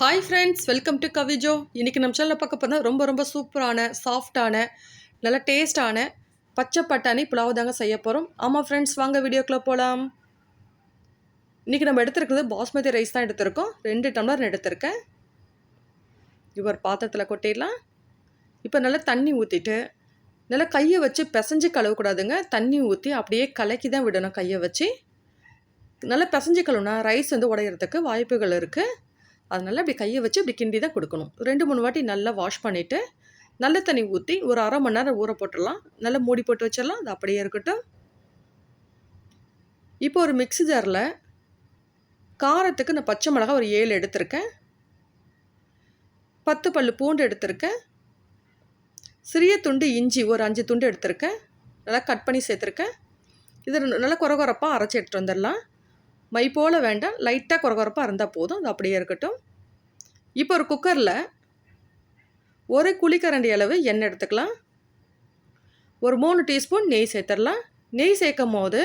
Hi friends welcome to கவிஜோ இன்றைக்கி நம்ம சேனலில் பார்க்க போனால் ரொம்ப ரொம்ப சூப்பரான சாஃப்டான நல்ல டேஸ்டான பச்சை பட்டாணி புலாவ் தாங்க செய்ய போகிறோம் ஆமாம் ஃப்ரெண்ட்ஸ் வாங்க வீடியோக்குள்ளே போகலாம் இன்றைக்கி நம்ம எடுத்துருக்கிறது பாஸ்மதி ரைஸ் தான் எடுத்திருக்கோம். ரெண்டு டம்ளர் எடுத்திருக்கேன். இவர் பாத்திரத்தில் கொட்டிடலாம். இப்போ நல்லா தண்ணி ஊற்றிட்டு நல்லா கையை வச்சு பிசைஞ்சு கழுவக்கூடாதுங்க. தண்ணி ஊற்றி அப்படியே கலக்கி தான் விடணும் கையை வச்சு. நல்லா பிசைஞ்சு கழுவுனா ரைஸ் வந்து உடையிறதுக்கு வாய்ப்புகள் இருக்குது அதனால் அப்படி கையை வச்சு இப்படி கிண்டி தான் கொடுக்கணும். ரெண்டு மூணு வாட்டி நல்லா வாஷ் பண்ணிவிட்டு நல்ல தண்ணி ஊற்றி ஒரு அரை மணி நேரம் ஊற போட்டுடலாம். நல்லா மூடி போட்டு வச்சிடலாம். அது அப்படியே இருக்கட்டும். இப்போ ஒரு மிக்ஸி ஜாரில் காரத்துக்கு நான் பச்சை மிளகா ஒரு ஏழு எடுத்திருக்கேன். பத்து பல் பூண்டு எடுத்திருக்கேன். சிறிய துண்டு இஞ்சி ஒரு அஞ்சு துண்டு எடுத்திருக்கேன். நல்லா கட் பண்ணி சேர்த்துருக்கேன். இது நல்லா குறகுறப்பாக அரைச்சி எடுத்துகிட்டு வந்துடலாம். மை போல் வேண்டாம். லைட்டாக குறகுறப்பாக இருந்தால் போதும். அது அப்படியே இருக்கட்டும். இப்போ ஒரு குக்கரில் ஒரு குழிக்கரண்டி அளவு எண்ணெய் எடுத்துக்கலாம். ஒரு மூணு டீஸ்பூன் நெய் சேர்த்துடலாம். நெய் சேர்க்கும் போது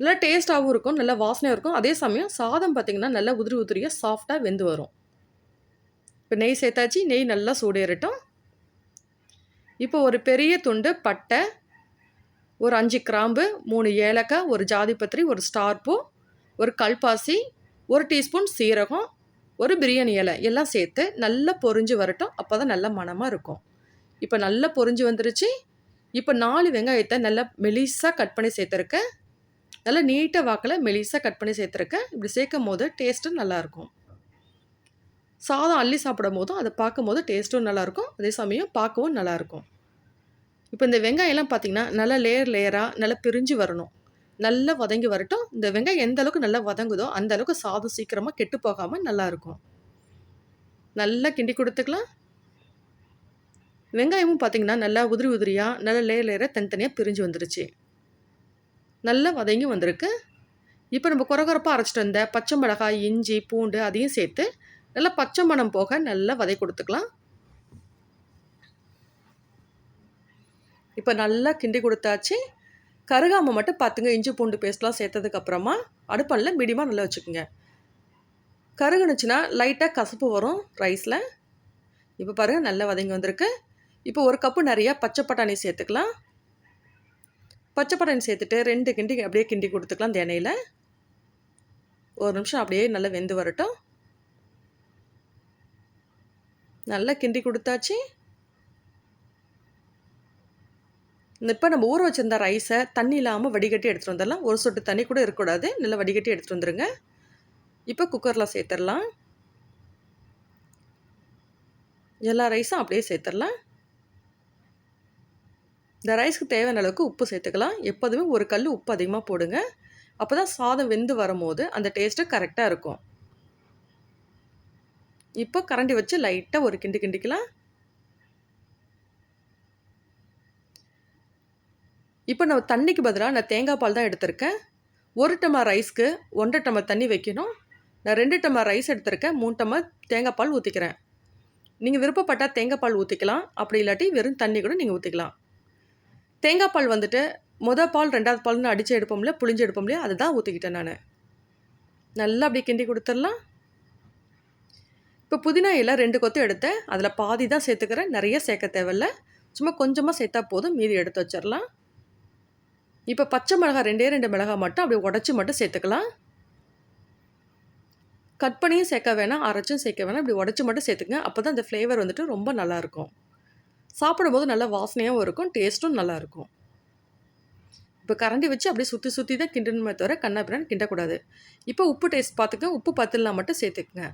நல்லா டேஸ்ட்டாகவும் இருக்கும் நல்லா வாசனையாக இருக்கும். அதே சமயம் சாதம் பார்த்திங்கன்னா நல்லா உதிரி உதிரியாக சாஃப்டாக வெந்து வரும். இப்போ நெய் சேர்த்தாச்சு நெய் நல்லா சூடேறட்டும். இப்போ ஒரு பெரிய துண்டு பட்டை ஒரு அஞ்சு கிராம்பு மூணு ஏலக்காய் ஒரு ஜாதிபத்திரி ஒரு ஸ்டார் பூ ஒரு கல்பாசி ஒரு டீஸ்பூன் சீரகம் ஒரு பிரியாணி இலை எல்லாம் சேர்த்து நல்லா பொரிஞ்சு வரட்டும். அப்போ தான் நல்ல மணமாக இருக்கும். இப்போ நல்லா பொரிஞ்சு வந்துருச்சு. இப்போ நாலு வெங்காயத்தை நல்லா மெலிசாக கட் பண்ணி சேர்த்துருக்கேன். நல்லா நீட்டாக வாக்கில் மெலிசாக கட் பண்ணி சேர்த்துருக்கேன். இப்படி சேர்க்கும் போது டேஸ்ட்டும் நல்லாயிருக்கும் சாதம் அள்ளி சாப்பிடும் போதும் அதை பார்க்கும்போது டேஸ்ட்டும் நல்லாயிருக்கும் அதே சமயம் பார்க்கவும் நல்லாயிருக்கும் இப்போ இந்த வெங்காயம்லாம் பார்த்திங்கன்னா நல்லா லேயர் லேயராக நல்லா பிரிஞ்சு வரணும். நல்லா வதங்கி வரட்டும். இந்த வெங்காயம் எந்த அளவுக்கு நல்லா வதங்குதோ அந்த அளவுக்கு சாதம் சீக்கிரமாக கெட்டு போகாமல் நல்லாயிருக்கும் நல்லா கிண்டி கொடுத்துக்கலாம். வெங்காயமும் பார்த்திங்கன்னா நல்லா உதிரி உதிரியாக நல்லா லேயர் லேயராக தனித்தனியாக பிரிஞ்சு வந்துருச்சு. நல்லா வதங்கி வந்திருக்கு. இப்போ நம்ம குறகுறப்பாக அரைச்சிட்டு வந்த பச்சை மிளகாய் இஞ்சி பூண்டு அதையும் சேர்த்து நல்லா பச்சை மணம் போக நல்லா வதை கொடுத்துக்கலாம். இப்போ நல்லா கிண்டி கொடுத்தாச்சு. கருகாமல் மட்டும் பார்த்துங்க இஞ்சி பூண்டு பேஸ்ட்லாம் சேர்த்ததுக்கப்புறமா அடுப்பனில் மீடியமாக நல்லா வச்சுக்கோங்க. கருகுனுச்சுன்னா லைட்டாக கசப்பு வரும் ரைஸில் இப்போ பாருங்கள் நல்லா வதங்கி வந்திருக்கு. இப்போ ஒரு கப்பு நிறையா பச்சை பட்டாணி சேர்த்துக்கலாம். பச்சை பட்டாணி சேர்த்துட்டு ரெண்டு கிண்டி அப்படியே கிண்டி கொடுத்துக்கலாம் தேனையில். ஒரு நிமிஷம் அப்படியே நல்லா வெந்து வரட்டும். நல்லா கிண்டி கொடுத்தாச்சு. இப்போ நம்ம ஊற வச்சுருந்த ரைஸை தண்ணி இல்லாமல் வடிகட்டி எடுத்துகிட்டு வந்துடலாம். ஒரு சொட்டு தண்ணி கூட இருக்கக்கூடாது. நல்லா வடிகட்டி எடுத்துகிட்டு வந்துடுங்க இப்போ குக்கரில் சேர்த்துடலாம். எல்லா ரைஸும் அப்படியே சேர்த்துடலாம். இந்த ரைஸ்க்கு தேவையான அளவுக்கு உப்பு சேர்த்துக்கலாம். எப்போதுமே ஒரு கல் உப்பு அதிகமாக போடுங்க. அப்போ தான் சாதம் வெந்து வரும்போது அந்த டேஸ்ட்டு கரெக்டாக இருக்கும். இப்போ கரண்டி வச்சு லைட்டாக ஒரு கிண்டு கிண்டிக்கலாம். இப்போ நான் தண்ணிக்கு பதிலாக நான் தேங்காய் பால் தான் எடுத்திருக்கேன். ஒரு டம்ளர் ரைஸ்க்கு ஒன்றரை டம்ளர் தண்ணி வைக்கணும். நான் ரெண்டு டம்ளர் ரைஸ் எடுத்திருக்கேன். மூணு டம்ளர் தேங்காய் பால் ஊற்றிக்கிறேன் நீங்கள் விருப்பப்பட்டால் தேங்காய் பால் ஊற்றிக்கலாம் அப்படி இல்லாட்டி வெறும் தண்ணி கூட நீங்கள் ஊற்றிக்கலாம் தேங்காய் பால் வந்துட்டு மொதல் பால் ரெண்டாவது பால்னு அடித்து எடுப்போம்ல புளிஞ்சு எடுப்போம்ல அதை தான் ஊற்றிக்கிட்டேன் நான். நல்லா அப்படியே கிண்டி கொடுத்துடலாம். இப்போ புதினா இலை ரெண்டு கொத்து எடுத்தேன். அதில் பாதி தான் சேர்த்துக்கிறேன். நிறைய சேர்க்க தேவையில்ல. சும்மா கொஞ்சமாக சேர்த்தா போதும். மீதி எடுத்து வச்சிடலாம். இப்போ பச்சை மிளகாய் ரெண்டே ரெண்டு மிளகாய் மட்டும் அப்படியே உடச்சி மட்டும் சேர்த்துக்கலாம். கட் பண்ணியும் சேர்க்க வேணாம் அரைச்சும் சேர்க்க வேணாம். இப்படி உடச்சி மட்டும் சேர்த்துங்க அப்போ தான் அந்த ஃப்ளேவர் வந்துட்டு ரொம்ப நல்லாயிருக்கும் சாப்பிடும்போது நல்லா வாசனையாகவும் இருக்கும் டேஸ்ட்டும் நல்லாயிருக்கும் இப்போ கரண்டி வச்சு அப்படியே சுற்றி சுற்றி தான் கிண்டணுமே தவிர கண்ணாப்பிரான்னு கிண்டக்கூடாது. இப்போ உப்பு டேஸ்ட் பார்த்துக்க உப்பு பத்தலாம் மட்டும் சேர்த்துக்குங்க.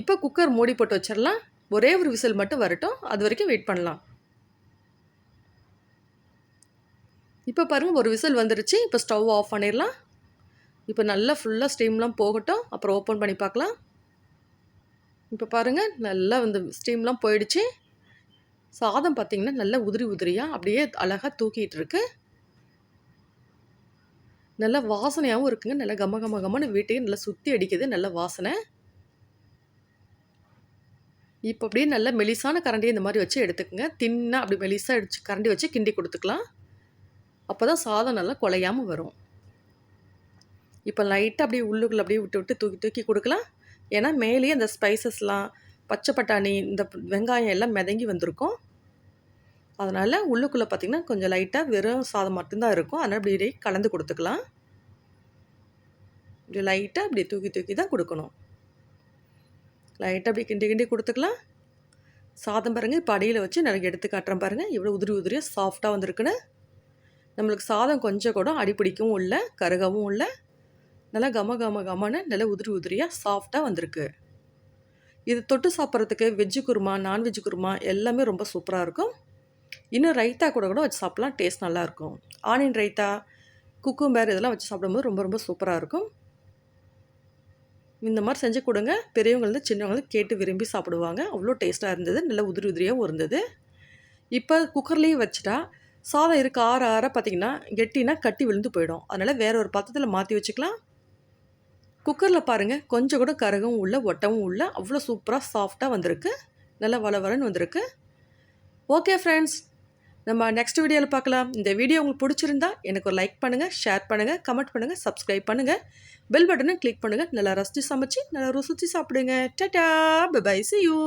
இப்போ குக்கர் மூடி போட்டு வச்சிடலாம். ஒரே ஒரு விசில் மட்டும் வரட்டும். அது வரைக்கும் வெயிட் பண்ணலாம். இப்போ பாருங்கள் ஒரு விசில் வந்துருச்சு. இப்போ ஸ்டவ் ஆஃப் பண்ணிடலாம். இப்போ நல்லா ஃபுல்லாக ஸ்டீம்லாம் போகட்டும். அப்புறம் ஓப்பன் பண்ணி பார்க்கலாம். இப்போ பாருங்கள் நல்லா இந்த ஸ்டீம்லாம் போயிடுச்சு. சாதம் பார்த்திங்கன்னா நல்லா உதிரி உதிரியாக அப்படியே அழகாக தூக்கிட்டு இருக்கு. நல்லா வாசனையாகவும் இருக்குங்க. நல்லா கம கம கமன்னு வீட்டையும் நல்லா சுற்றி அடிக்குது. நல்ல வாசனை. இப்போ அப்படியே நல்லா மெலிசான கரண்டியை இந்த மாதிரி வச்சு எடுத்துக்கோங்க. தின்னாக அப்படி மெலிசாக அடிச்சு கரண்டி வச்சு கிண்டி கொடுத்துக்கலாம். அப்போ தான் சாதம் நல்லா குலையாமல் வரும். இப்போ லைட்டாக அப்படியே உள்ளுக்குள்ளே அப்படியே விட்டு விட்டு தூக்கி தூக்கி கொடுக்கலாம். ஏன்னா மேலேயே அந்த ஸ்பைசஸ்லாம் பச்சை பட்டாணி இந்த வெங்காயம் எல்லாம் மிதங்கி வந்திருக்கும். அதனால் உள்ளுக்குள்ளே பார்த்திங்கன்னா கொஞ்சம் லைட்டாக வெறும் சாதம் மட்டும்தான் இருக்கும். அதனால் அப்படியே கலந்து கொடுத்துக்கலாம். இப்படி லைட்டாக அப்படி தூக்கி தூக்கி தான் கொடுக்கணும். லைட்டாக அப்படி கிண்டி கிண்டி கொடுத்துக்கலாம். சாதம் பாருங்கள் இப்போ அடியில் வச்சு நிறைய எடுத்து காட்டுறேன் பாருங்கள் இவ்வளோ உதிரி உதிரியாக சாஃப்டாக வந்திருக்குன்னு. நம்மளுக்கு சாதம் கொஞ்சம் கூட அடிப்பிடிக்கவும் இல்லை கருகவும் இல்லை. நல்லா கம கம கமன்னு நல்லா உதிரி உதிரியாக சாஃப்டாக வந்திருக்கு. இது தொட்டு சாப்பிட்றதுக்கு வெஜ்ஜு குருமா நான்வெஜ் குருமா எல்லாமே ரொம்ப சூப்பராக இருக்கும். இன்னும் ரைத்தா கூட கூட வச்சு சாப்பிட்லாம் டேஸ்ட் நல்லாயிருக்கும் ஆனியன் ரைத்தா குக்கும்பேர் இதெல்லாம் வச்சு சாப்பிடும்போது ரொம்ப ரொம்ப சூப்பராக இருக்கும். இந்த மாதிரி செஞ்சு கொடுங்க. பெரியவங்கலேருந்து சின்னவங்களுக்கு கேட்டு விரும்பி சாப்பிடுவாங்க. அவ்வளோ டேஸ்ட்டாக இருந்தது நல்லா உதிரி உதிரியாகவும் இருந்தது. இப்போ குக்கர்லேயே வச்சுட்டா சாதம் இருக்க ஆற ஆற பார்த்திங்கன்னா கெட்டினா கட்டி விழுந்து போயிடும். அதனால் வேற ஒரு பாத்திரத்தில் மாற்றி வச்சுக்கலாம். குக்கரில் பாருங்கள் கொஞ்சம் கூட கரகவும் உள்ள ஒட்டவும் உள்ள அவ்வளோ சூப்பராக சாஃப்டாக வந்திருக்கு. நல்லா வளவரன்னு வந்திருக்கு. ஓகே ஃப்ரெண்ட்ஸ் நம்ம நெக்ஸ்ட் வீடியோவில் பார்க்கலாம். இந்த வீடியோ உங்களுக்கு பிடிச்சிருந்தா எனக்கு ஒரு லைக் பண்ணுங்கள் ஷேர் பண்ணுங்கள் கமெண்ட் பண்ணுங்கள் சப்ஸ்கிரைப் பண்ணுங்கள் பெல் பட்டனை கிளிக் பண்ணுங்கள் நல்லா ரசித்து சமைச்சு நல்லா ருசிச்சு சாப்பிடுங்க. Ta-ta by C you